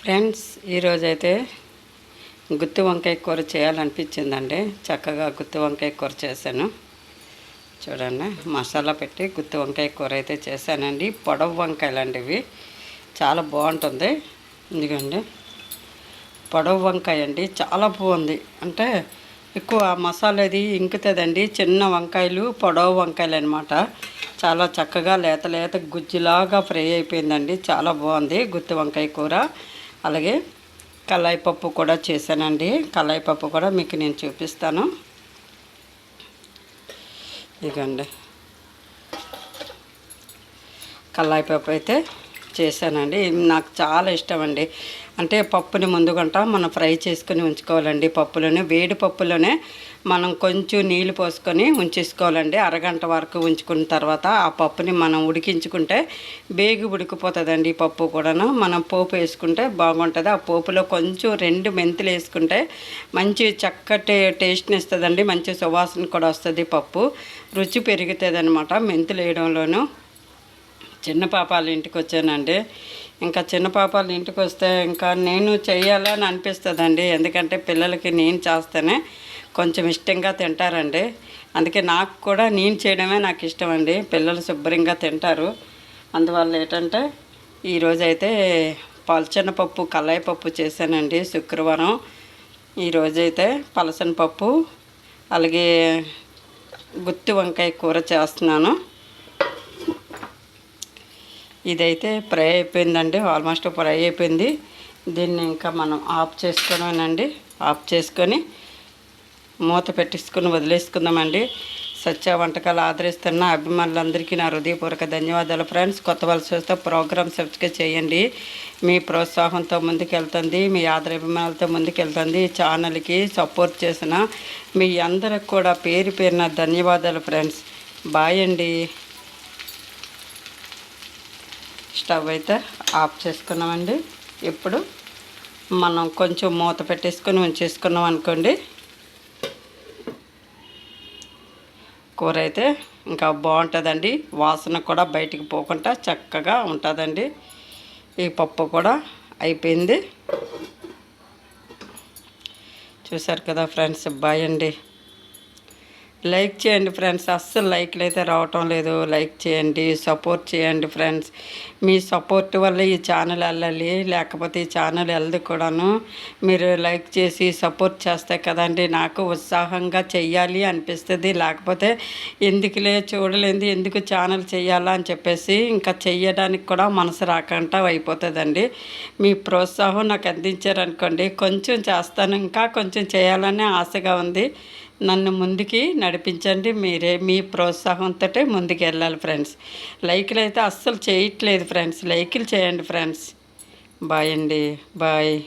Friends ఈరోజైతే గుత్తి వంకాయ కూర చేయాలనిపించిందండి. చక్కగా గుత్తి వంకాయ కూర చేశాను. చూడండి మసాలా పెట్టి గుత్తి వంకాయ కూర అయితే చేశానండి. పొడవు వంకాయలు అండి ఇవి. చాలా బాగుంటుంది. ఎందుకండి పొడవు వంకాయ అండి. చాలా బాగుంది. అంటే ఎక్కువ మసాలా అది ఇంకుతుందండి. చిన్న వంకాయలు పొడవు వంకాయలు అనమాట చాలా చక్కగా లేత లేత గుజ్జులాగా ఫ్రై అయిపోయిందండి. చాలా బాగుంది గుత్తి వంకాయ కూర. అలాగే కళాయి పప్పు కూడా చేశానండి. కళాయి పప్పు కూడా మీకు నేను చూపిస్తాను. ఇదిగండి. కళాయి పప్పు అయితే చేశానండి. నాకు చాలా ఇష్టం అండి అంటే పప్పుని ముందుగంట మనం ఫ్రై చేసుకొని ఉంచుకోవాలండి పప్పులోనే. వేడి పప్పులోనే మనం కొంచెం నీళ్ళు పోసుకొని ఉంచేసుకోవాలండి. అరగంట వరకు ఉంచుకున్న తర్వాత ఆ పప్పుని మనం ఉడికించుకుంటే బేగి ఉడికిపోతుందండి ఈ పప్పు కూడాను. మనం పోపు వేసుకుంటే బాగుంటుంది. ఆ పోపులో కొంచెం రెండు మెంతులు వేసుకుంటే మంచి చక్కటి టేస్ట్ని ఇస్తుందండి. మంచి సువాసన కూడా వస్తుంది పప్పు. రుచి పెరుగుతుంది అనమాట మెంతులు వేయడంలోనూ. చిన్న పాపాలు ఇంటికి వచ్చానండి. ఇంకా చిన్న పాపాలు ఇంటికి వస్తే ఇంకా నేను చేయాలని అనిపిస్తుందండి. ఎందుకంటే పిల్లలకి నేను చేస్తేనే కొంచెం ఇష్టంగా తింటారండి. అందుకే నాకు కూడా నేను చేయడమే నాకు ఇష్టం అండి పిల్లలు శుభ్రంగా తింటారు. అందువల్ల ఏంటంటే ఈరోజు అయితే పలచన పప్పు కల్లాయి పప్పు చేశానండి శుక్రవారం. ఈరోజైతే పలసన పప్పు అలాగే గుత్తి వంకాయ కూర చేస్తున్నాను. ఇదైతే ఫ్రై అయిపోయిందండి ఆల్మోస్ట్ ఫ్రై అయిపోయింది. దీన్ని ఇంకా మనం ఆఫ్ చేసుకోనండి ఆఫ్ చేసుకొని మూత పెట్టేసుకొని వదిలేసుకుందామండి. సత్య వంటకాలు ఆదరిస్తున్న అభిమానులందరికీ నా హృదయపూర్వక ధన్యవాదాలు ఫ్రెండ్స్. కొత్త వాళ్ళు చూస్తే ప్రోగ్రామ్ సబ్స్క్రైబ్ చేయండి. మీ ప్రోత్సాహంతో ముందుకెళ్తుంది మీ ఆదరాభిమానాలతో ముందుకెళ్తుంది. ఛానల్కి సపోర్ట్ చేసిన మీ అందరికి కూడా పేరు పేరున ధన్యవాదాలు ఫ్రెండ్స్. బాయ్ అండి. స్టవ్ అయితే ఆఫ్ చేసుకున్నామండి. ఇప్పుడు మనం కొంచెం మూత పెట్టేసుకొని ఉంచేసుకున్నాం అనుకోండి. కూర అయితే ఇంకా బాగుంటుందండి. వాసన కూడా బయటికి పోకుండా చక్కగా ఉంటుందండి. ఈ పప్పు కూడా అయిపోయింది. చూసారు కదా ఫ్రెండ్స్ బాయ్ అండి. లైక్ చేయండి ఫ్రెండ్స్. అస్సలు లైక్లు అయితే రావటం లేదు. లైక్ చేయండి సపోర్ట్ చేయండి ఫ్రెండ్స్. మీ సపోర్ట్ వల్ల ఈ ఛానల్ వెళ్ళాలి. లేకపోతే ఈ ఛానల్ వెళ్ళదు కూడాను. మీరు లైక్ చేసి సపోర్ట్ చేస్తే కదండి నాకు ఉత్సాహంగా చెయ్యాలి అనిపిస్తుంది. లేకపోతే ఎందుకులే చూడలేదు ఎందుకు ఛానల్ చేయాలా అని చెప్పేసి ఇంకా చెయ్యడానికి కూడా మనసు రాకుండా అయిపోతుందండి. మీ ప్రోత్సాహం నాకు అందించారనుకోండి కొంచెం చేస్తాను ఇంకా కొంచెం చేయాలనే ఆశగా ఉంది. నన్ను ముందుకి నడిపించండి. మీరే మీ ప్రోత్సాహంతో ముందుకు వెళ్ళాలి ఫ్రెండ్స్. లైక్లు అయితే అస్సలు చేయట్లేదు ఫ్రెండ్స్. లైకులు చేయండి ఫ్రెండ్స్. బాయ్ అండి. బాయ్.